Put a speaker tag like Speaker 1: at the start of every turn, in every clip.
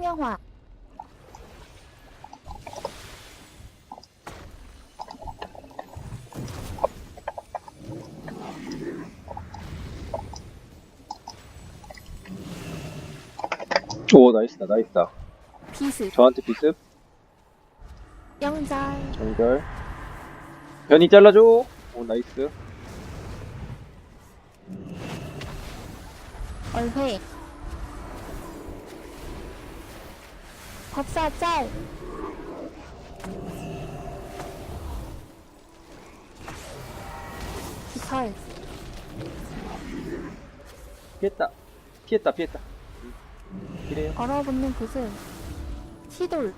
Speaker 1: 성경화.
Speaker 2: 오 나이스다 나이스다.
Speaker 1: 비습
Speaker 2: 저한테 비습
Speaker 1: 영절.
Speaker 2: 정결 변이 잘라줘. 오 나이스.
Speaker 1: 얼회 법사 짤 깃털
Speaker 2: 피했다. 피했다 피했다. 이래요?
Speaker 1: 얼어붙는 구슬. 시돌.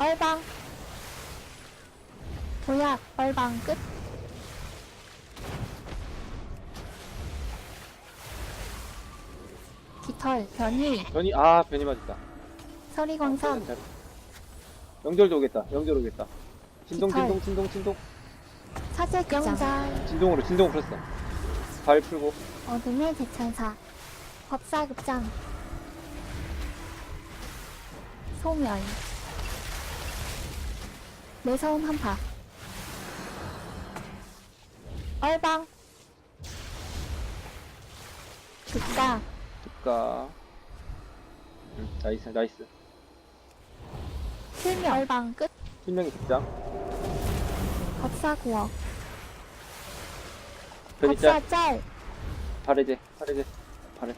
Speaker 1: 얼방. 도약 얼방 끝 깃털 변이.
Speaker 2: 변이 아 변이 맞았다.
Speaker 1: 서리광선
Speaker 2: 잘- 영절도 오겠다. 영절 오겠다. 진동
Speaker 1: 깃털.
Speaker 2: 진동 진동 진동.
Speaker 1: 사제 영절
Speaker 2: 진동으로 진동으로 풀었어. 발 풀고.
Speaker 1: 어둠의 대천사. 법사급장. 소멸. 매서운 한파. 얼방. 극가
Speaker 2: 툭가 음, 나이스 나이스.
Speaker 1: 실명. 얼방 끝.
Speaker 2: 실명이 극장
Speaker 1: 법사 구억
Speaker 2: 변이 짤
Speaker 1: 법사 짤
Speaker 2: 발해제 발해제 발해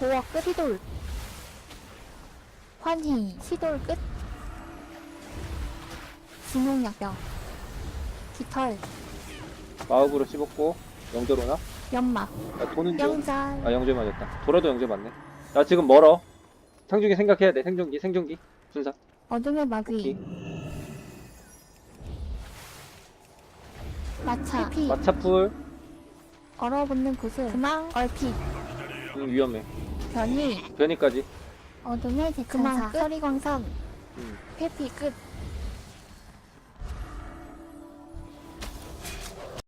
Speaker 1: 고억 끝 시돌. 환희 시돌 끝. 진홍약병 깃털.
Speaker 2: 마법으로 씹었고 영절 오나?
Speaker 1: 연막.
Speaker 2: 야, 도는 중
Speaker 1: 영절
Speaker 2: 아 영절 맞았다. 돌아도 영절 맞네. 나 지금 멀어. 상중기 생각해야 돼. 생존기 생존기 순사
Speaker 1: 어둠의 마귀.
Speaker 2: 오케이
Speaker 1: 마차. 피.
Speaker 2: 마차풀.
Speaker 1: 얼어붙는 구슬. 금왕 얼핏.
Speaker 2: 음, 위험해.
Speaker 1: 변이.
Speaker 2: 변이까지.
Speaker 1: 어둠의 대천사. 서리광선.
Speaker 2: 음.
Speaker 1: 회피 끝